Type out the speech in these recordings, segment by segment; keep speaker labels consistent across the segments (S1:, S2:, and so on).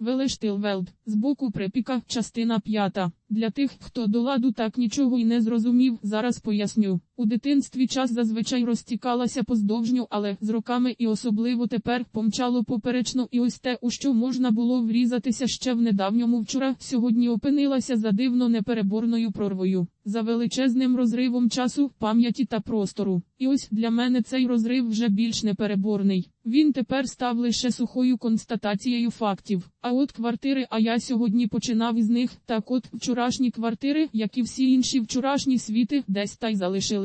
S1: Велештилвелд, боку припіка, частина п'ята. Для тих, хто до ладу так нічого й не зрозумів, зараз поясню. У дитинстві час зазвичай розтікалася поздовжню, але з роками і особливо тепер помчало поперечно і ось те, у що можна було врізатися ще в недавньому вчора, сьогодні опинилася за дивно непереборною прорвою, за величезним розривом часу, пам'яті та простору. І ось для мене цей розрив вже більш непереборний. Він тепер став лише сухою констатацією фактів. А от квартири, а я сьогодні починав із них, так от вчорашні квартири, як і всі інші вчорашні світи, десь та й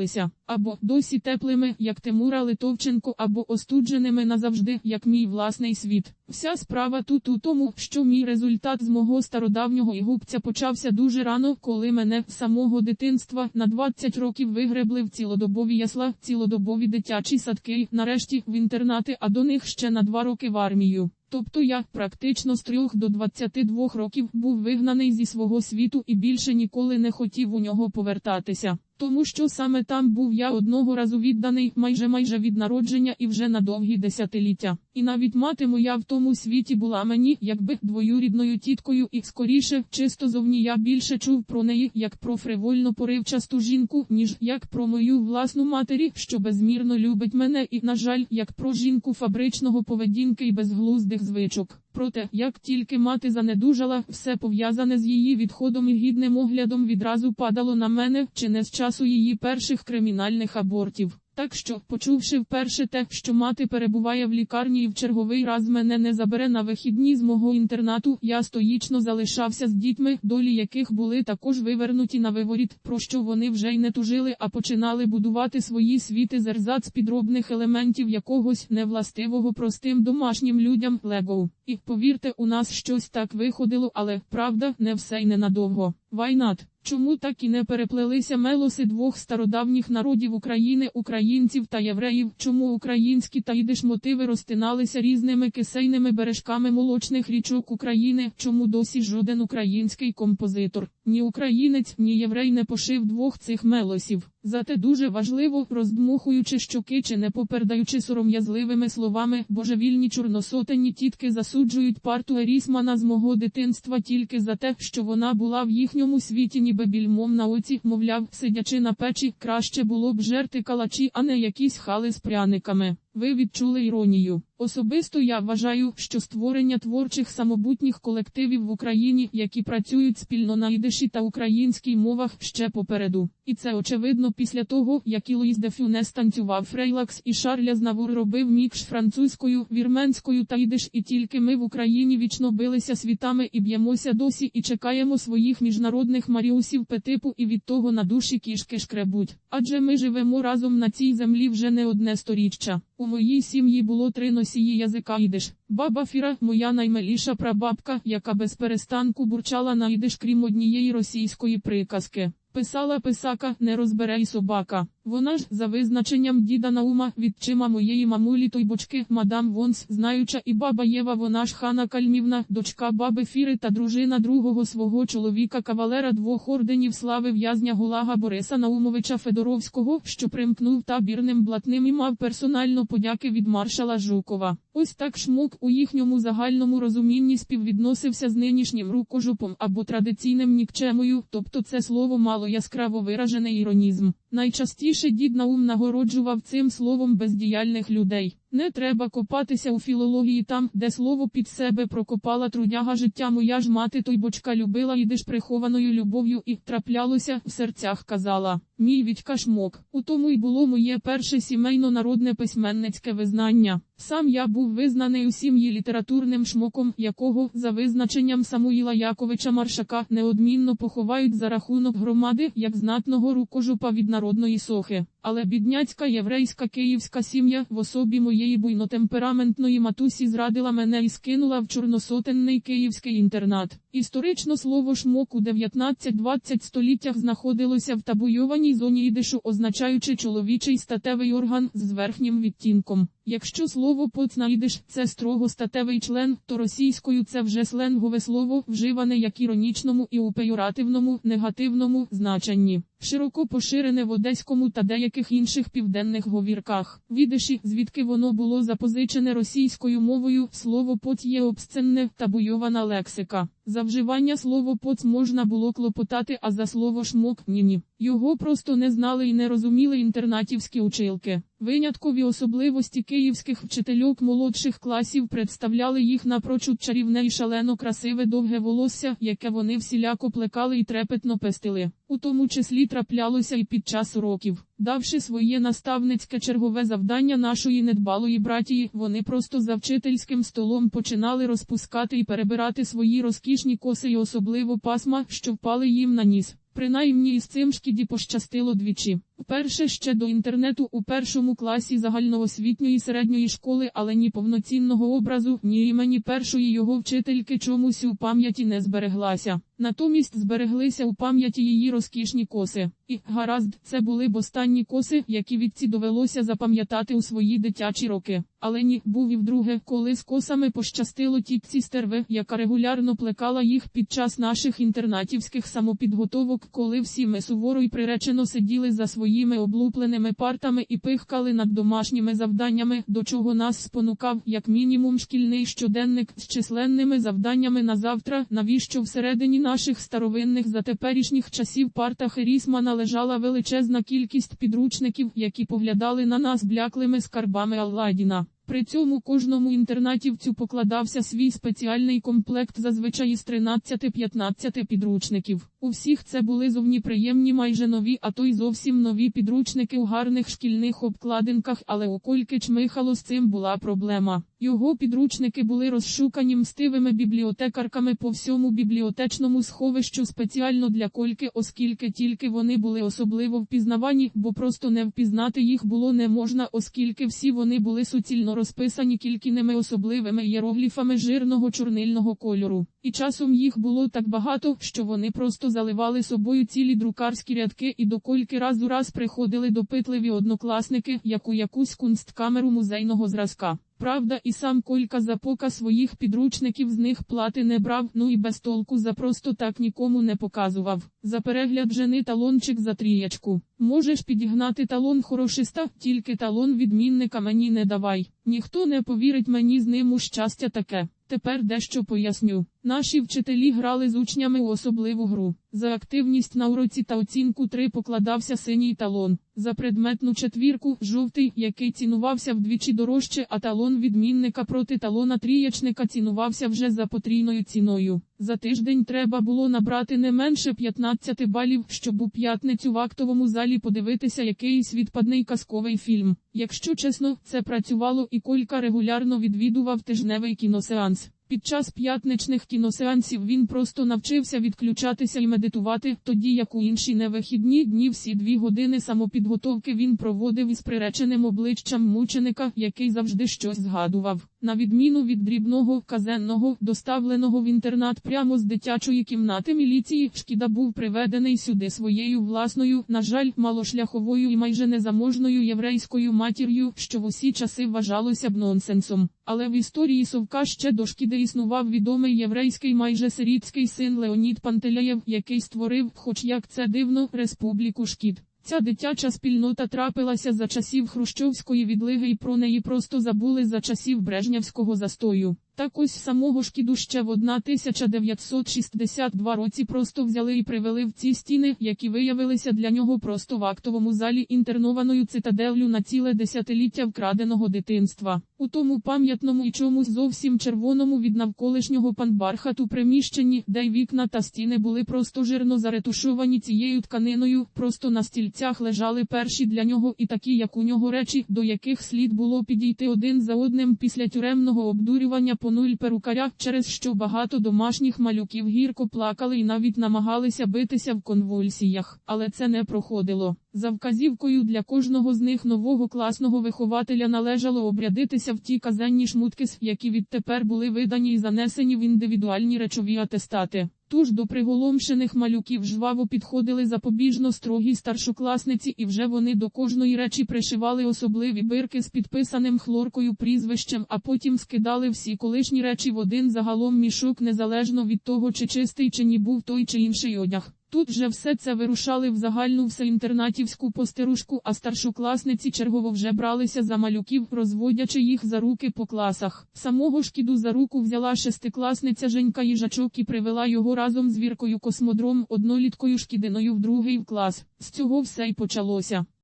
S1: залишилися. Або досі теплими, як Тимура Литовченко, або остудженими назавжди, як мій власний світ. Вся справа тут у тому, що мій результат з мого стародавнього ігубця почався дуже рано, коли мене з самого дитинства на 20 років вигребли в цілодобові ясла, цілодобові дитячі садки, нарешті в інтернати, а до них ще на 2 роки в армію. Тобто я практично з 3 до 22 років був вигнаний зі свого світу і більше ніколи не хотів у нього повертатися. Тому що саме там був я одного разу відданий майже майже від народження і вже на довгі десятиліття. І навіть мати моя в тому світі була мені, якби двоюрідною тіткою, і скоріше, чисто зовні я більше чув про неї, як про фривольно поривчасту жінку, ніж як про мою власну матері, що безмірно любить мене, і, на жаль, як про жінку фабричного поведінки і безглуздих звичок. Проте, як тільки мати занедужала, все пов'язане з її відходом і гідним оглядом відразу падало на мене, чи не з часу її перших кримінальних абортів. Так що, почувши вперше те, що мати перебуває в лікарні і в черговий раз мене не забере на вихідні з мого інтернату, я стоїчно залишався з дітьми, долі яких були також вивернуті на виворіт, про що вони вже й не тужили, а починали будувати свої світи з ерзац підробних елементів якогось невластивого простим домашнім людям лего. І повірте, у нас щось так виходило, але правда, не все й ненадовго. Вайнат. Чому так і не переплелися мелоси двох стародавніх народів України, українців та євреїв? Чому українські та ідиш мотиви розтиналися різними кисейними бережками молочних річок України? Чому досі жоден український композитор, ні українець, ні єврей не пошив двох цих мелосів? Зате дуже важливо, роздмухуючи щоки чи не попердаючи сором'язливими словами, божевільні чорносотені тітки засуджують парту Ерісмана з мого дитинства тільки за те, що вона була в їхньому світі ніби більмом на оці, мовляв, сидячи на печі, краще було б жерти калачі, а не якісь хали з пряниками. Ви відчули іронію. Особисто я вважаю, що створення творчих самобутніх колективів в Україні, які працюють спільно на ідиші та українській мовах, ще попереду. І це очевидно після того, як Ілоїс де Фюнес танцював Фрейлакс і Шарля Знавур робив мікш французькою, вірменською та ідиш, і тільки ми в Україні вічно билися світами і б'ємося досі, і чекаємо своїх міжнародних маріусів Петипу, і від того на душі кішки шкребуть. Адже ми живемо разом на цій землі вже не одне сторіччя. У моїй сім'ї було три носії язика ідиш. Баба Фіра, моя наймиліша прабабка, яка без перестанку бурчала на ідиш, крім однієї російської приказки. Писала писака, не розбере й собака. Вона ж, за визначенням діда Наума, відчима моєї мамулі той бочки, мадам Вонс, знаюча і баба Єва, вона ж хана Кальмівна, дочка баби Фіри та дружина другого свого чоловіка, кавалера двох орденів слави в'язня Гулага Бориса Наумовича Федоровського, що примкнув табірним блатним і мав персонально подяки від маршала Жукова. Ось так шмук у їхньому загальному розумінні співвідносився з нинішнім рукожопом або традиційним нікчемою, тобто це слово мало яскраво виражений іронізм. Найчастіше дід Наум нагороджував цим словом бездіяльних людей. Не треба копатися у філології там, де слово під себе прокопала трудяга життя моя ж мати той бочка любила ідиш прихованою любов'ю і траплялося в серцях казала. Мій Вітька шмок. У тому й було моє перше сімейно народне письменницьке визнання. Сам я був визнаний у сім'ї літературним шмоком, якого, за визначенням Самуїла Яковича Маршака, неодмінно поховають за рахунок громади, як знатного рукожупа від народної сохи. Але бідняцька єврейська київська сім'я в особі моєї буйнотемпераментної матусі зрадила мене і скинула в чорносотенний київський інтернат. Історично слово шмок у 19-20 століттях знаходилося в табуйованій зоні ідишу, означаючи чоловічий статевий орган з верхнім відтінком. Якщо слово поцнаїдиш це строго статевий член, то російською це вже сленгове слово, вживане як іронічному і у пеюративному, негативному значенні. Широко поширене в одеському та деяких інших південних говірках. Відиші, звідки воно було запозичене російською мовою, слово поц є обсценне та буйована лексика. За вживання слово поц можна було клопотати, а за слово шмок ні-ні. Його просто не знали і не розуміли інтернатівські училки. Виняткові особливості київських вчительок молодших класів представляли їх напрочуд чарівне і шалено красиве довге волосся, яке вони всіляко плекали і трепетно пестили. У тому числі траплялося і під час уроків. Давши своє наставницьке чергове завдання нашої недбалої братії, вони просто за вчительським столом починали розпускати і перебирати свої розкішні коси і особливо пасма, що впали їм на ніс. Принаймні із цим шкіді пощастило двічі. Вперше ще до інтернету у першому класі загальноосвітньої середньої школи, але ні повноцінного образу, ні імені першої його вчительки чомусь у пам'яті не збереглася. Натомість збереглися у пам'яті її розкішні коси. І, гаразд, це були б останні коси, які відці довелося запам'ятати у свої дитячі роки. Але ні, був і вдруге, коли з косами пощастило тітці стерви, яка регулярно плекала їх під час наших інтернатівських самопідготовок, коли всі ми суворо й приречено сиділи за своїми облупленими партами і пихкали над домашніми завданнями, до чого нас спонукав, як мінімум, шкільний щоденник з численними завданнями на завтра, навіщо всередині наших старовинних за теперішніх часів партах Рісмана лежала величезна кількість підручників, які поглядали на нас бляклими скарбами Алладіна. При цьому кожному інтернатівцю покладався свій спеціальний комплект зазвичай із 13-15 підручників. У всіх це були зовні приємні майже нові, а то й зовсім нові підручники у гарних шкільних обкладинках, але у Кольки чмихало з цим була проблема. Його підручники були розшукані мстивими бібліотекарками по всьому бібліотечному сховищу спеціально для Кольки, оскільки тільки вони були особливо впізнавані, бо просто не впізнати їх було не можна, оскільки всі вони були суцільно розписані кількіними особливими єрогліфами жирного чорнильного кольору. І часом їх було так багато, що вони просто заливали собою цілі друкарські рядки і до кольки раз у раз приходили допитливі однокласники, як у якусь кунсткамеру музейного зразка. Правда, і сам Колька за пока своїх підручників з них плати не брав, ну і без толку за просто так нікому не показував. За перегляд жени талончик за трієчку. Можеш підігнати талон хорошиста, тільки талон відмінника мені не давай. Ніхто не повірить мені з ним у щастя таке. Тепер дещо поясню. Наші вчителі грали з учнями у особливу гру. За активність на уроці та оцінку 3 покладався синій талон. За предметну четвірку жовтий, який цінувався вдвічі дорожче, а талон відмінника проти талона трієчника цінувався вже за потрійною ціною. За тиждень треба було набрати не менше 15 балів, щоб у п'ятницю в актовому залі подивитися якийсь відпадний казковий фільм. Якщо чесно, це працювало і Колька регулярно відвідував тижневий кіносеанс. Під час п'ятничних кіносеансів він просто навчився відключатися і медитувати, тоді як у інші невихідні дні всі дві години самопідготовки він проводив із приреченим обличчям мученика, який завжди щось згадував. На відміну від дрібного казенного, доставленого в інтернат прямо з дитячої кімнати міліції, шкіда був приведений сюди своєю власною, на жаль, малошляховою і майже незаможною єврейською матір'ю, що в усі часи вважалося б нонсенсом. Але в історії Совка ще до шкіди існував відомий єврейський майже сирітський син Леонід Пантелеєв, який створив, хоч як це дивно, республіку шкід. Ця дитяча спільнота трапилася за часів Хрущовської відлиги і про неї просто забули за часів Брежнявського застою. Так ось самого шкіду ще в 1962 році просто взяли і привели в ці стіни, які виявилися для нього просто в актовому залі інтернованою цитаделлю на ціле десятиліття вкраденого дитинства. У тому пам'ятному і чомусь зовсім червоному від навколишнього панбархату приміщенні, де й вікна та стіни були просто жирно заретушовані цією тканиною, просто на стільцях лежали перші для нього і такі, як у нього речі, до яких слід було підійти один за одним після тюремного обдурювання по нуль перукаря, через що багато домашніх малюків гірко плакали і навіть намагалися битися в конвульсіях, але це не проходило. За вказівкою для кожного з них нового класного вихователя належало обрядитися в ті казенні шмутки, які відтепер були видані і занесені в індивідуальні речові атестати. Тож до приголомшених малюків жваво підходили запобіжно строгі старшокласниці і вже вони до кожної речі пришивали особливі бирки з підписаним хлоркою прізвищем, а потім скидали всі колишні речі в один загалом мішок незалежно від того, чи чистий чи ні був той чи інший одяг. Тут же все це вирушали в загальну всеінтернатівську постерушку, а старшокласниці чергово вже бралися за малюків, розводячи їх за руки по класах. Самого шкіду за руку взяла шестикласниця Женька Їжачок і привела його разом з Віркою Космодром, одноліткою шкідиною в другий клас. З цього все й почалося.